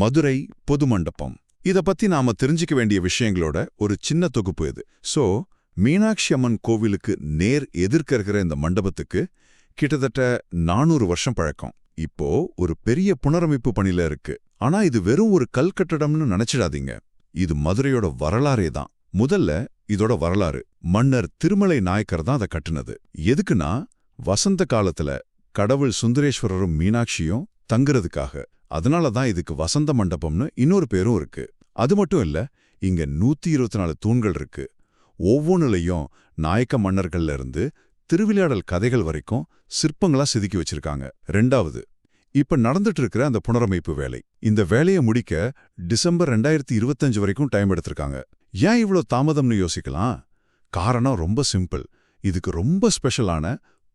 மதுரை பொது மண்டபம். இத பத்தி நாம தெரிஞ்சுக்க வேண்டிய விஷயங்களோட ஒரு சின்ன தொகுப்பு இது. சோ மீனாட்சி அம்மன் கோவிலுக்கு நேர் எதிர்க்க இருக்கிற இந்த மண்டபத்துக்கு கிட்டத்தட்ட நானூறு வருஷம் பழக்கம். இப்போ ஒரு பெரிய புனரமைப்பு பணியில இருக்கு. ஆனா இது வெறும் ஒரு கல் கட்டடம்னு நினைச்சிடாதீங்க. இது மதுரையோட வரலாறே தான். முதல்ல இதோட வரலாறு. மன்னர் திருமலை நாயக்கர் தான் அதை கட்டுனது. எதுக்குன்னா வசந்த காலத்துல கடவுள் சுந்தரேஸ்வரரும் மீனாட்சியும் தங்குறதுக்காக. அதனால தான் இதுக்கு வசந்த மண்டபம்னு இன்னொரு பேரும் இருக்கு. அது மட்டும் இல்ல இங்க நூத்தி இருபத்தி நாலு தூண்கள் இருக்கு. ஒவ்வொன்றுலையும் நாயக்க மன்னர்கள்ல இருந்து திருவிளையாடல் கதைகள் வரைக்கும் சிற்பங்களா செதுக்கி வச்சிருக்காங்க. ரெண்டாவது இப்ப நடந்துட்டு இருக்கிற அந்த புனரமைப்பு வேலை. இந்த வேலையை முடிக்க டிசம்பர் ரெண்டாயிரத்தி இருபத்தஞ்சு வரைக்கும் டைம் எடுத்திருக்காங்க. ஏன் இவ்ளோ தாமதம்னு யோசிக்கலாம்? காரணம் ரொம்ப சிம்பிள். இதுக்கு ரொம்ப ஸ்பெஷலான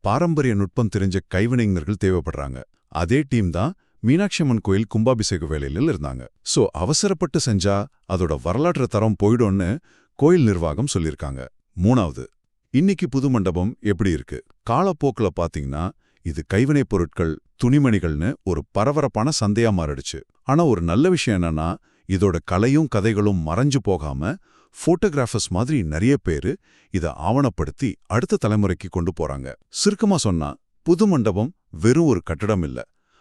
பாரம்பரிய நுட்பம் தெரிஞ்ச கைவினைஞர்கள் தேவைப்படுறாங்க. அதே டீம் தான் மீனாட்சி அம்மன் கோயில் கும்பாபிஷேக வேலையில இருந்தாங்க. சோ அவசரப்பட்டு செஞ்சா அதோட வரலாற்று தரம் போயிடும்னு கோயில் நிர்வாகம் சொல்லியிருக்காங்க. மூணாவது இன்னைக்கு புது மண்டபம் எப்படி இருக்கு? காலப்போக்குல பாத்தீங்கன்னா இது கைவினைப் பொருட்கள் துணிமணிகள்னு ஒரு பரபரப்பான சந்தையா மாறிடுச்சு. ஆனா ஒரு நல்ல விஷயம் என்னன்னா இதோட கலையும் கதைகளும் மறைஞ்சு போகாம போட்டோகிராஃபர்ஸ் மாதிரி நிறைய பேரு இத ஆவணப்படுத்தி அடுத்த தலைமுறைக்கு கொண்டு போறாங்க. சுருக்கமா சொன்னா புது மண்டபம் வெறும் ஒரு கட்டடம் இல்ல.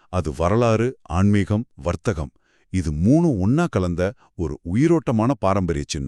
அது வரலாறு ஆன்மீகம் வர்த்தகம். இது மூணும் ஒன்னா கலந்த ஒரு உயிரோட்டமான பாரம்பரிய சின்னம்.